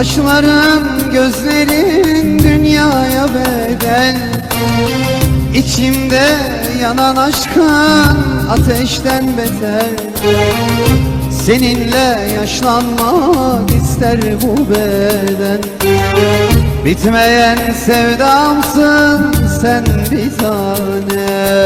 Kaşların gözlerin dünyaya bedel. İçimde yanan aşkın ateşten beter. Seninle yaşlanmak ister bu beden. Bitmeyen sevdamsın sen bir tane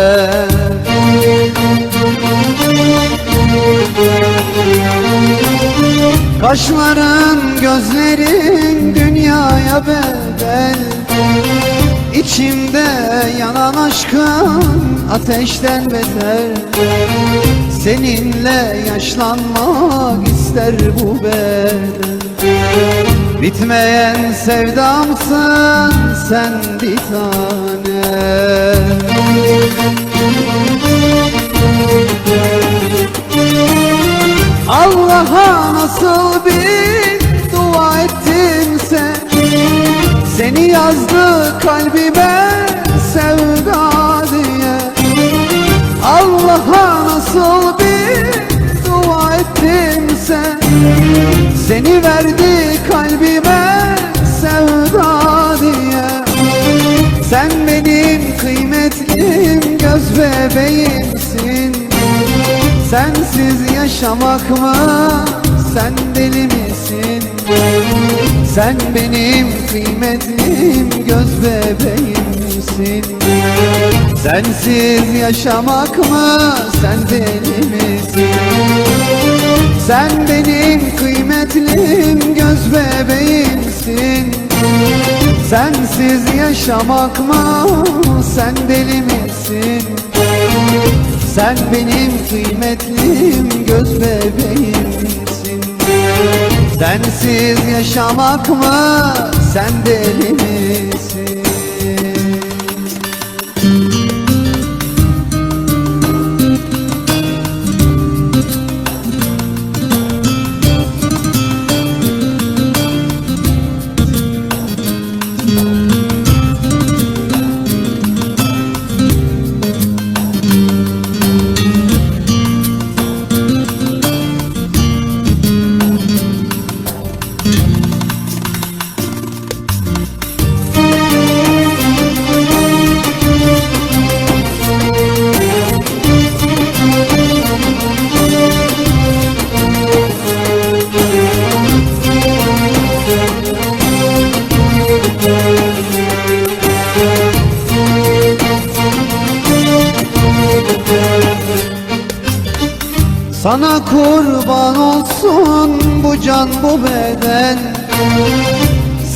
Kaşların gözlerin dünyaya bedel. İçimde yanan aşkın ateşten beter. Seninle yaşlanmak ister bu beden Bitmeyen sevdamsın sen bir tane yazdı kalbime sevda diye. Allah'a nasıl bir dua ettin sen Seni verdi kalbime sevda diye. Sen benim kıymetlim göz bebeğimsin. Sensiz yaşamak mı? Sen deli misin Sen benim kıymetlim göz bebeğimsin Sensiz yaşamak mı sen deli Sen benim kıymetlim göz bebeğimsin Sensiz yaşamak mı sen deli misin? Sen benim kıymetlim göz bebeğimsin Sensiz yaşamak mı sen deli misin? Sana kurban olsun bu can bu beden.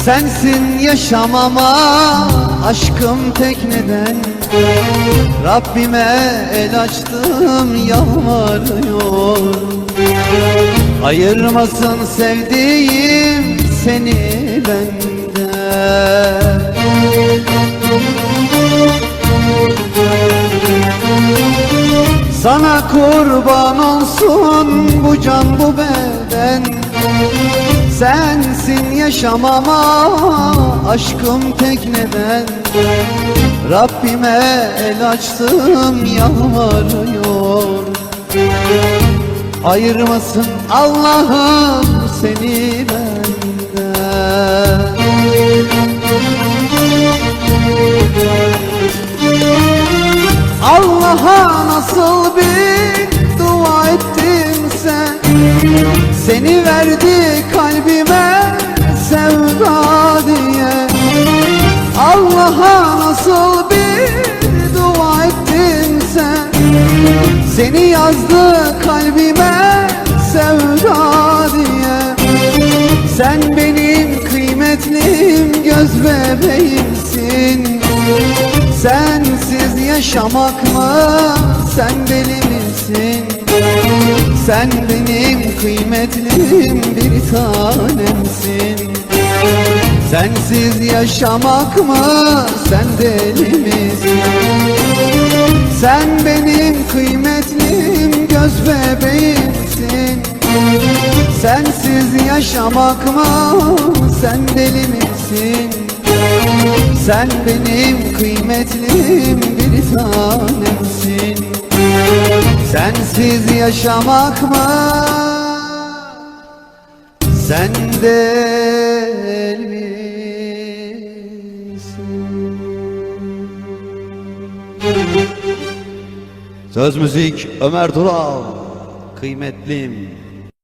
Sensin yaşamama aşkım tek neden. Rabbime el açtım yalvarıyor. Ayırmasın sevdiğim seni benden. Sana kurban olsun bu can bu beden. Sensin yaşamama aşkım tek neden. Rabbime el açtım yalvarıyor Ayırmasın Allah'ım seni benden. Allah'a nasıl Seni verdi kalbime sevda diye. Allah'a nasıl bir dua ettin sen? Seni yazdı kalbime sevda diye. Sen benim kıymetlim göz bebeğimsin. Sensiz yaşamak mı sen deli misin Sen benim kıymetlim bir tanemsin. Sensiz yaşamak mı? Sen deli Sen benim kıymetlim göz bebeğimsin. Sensiz yaşamak mı? Sen deli misin? Sen benim kıymetlim bir tanemsin Sensiz yaşamak mı? Sen değil? Söz müzik Ömer Dural Kıymetlim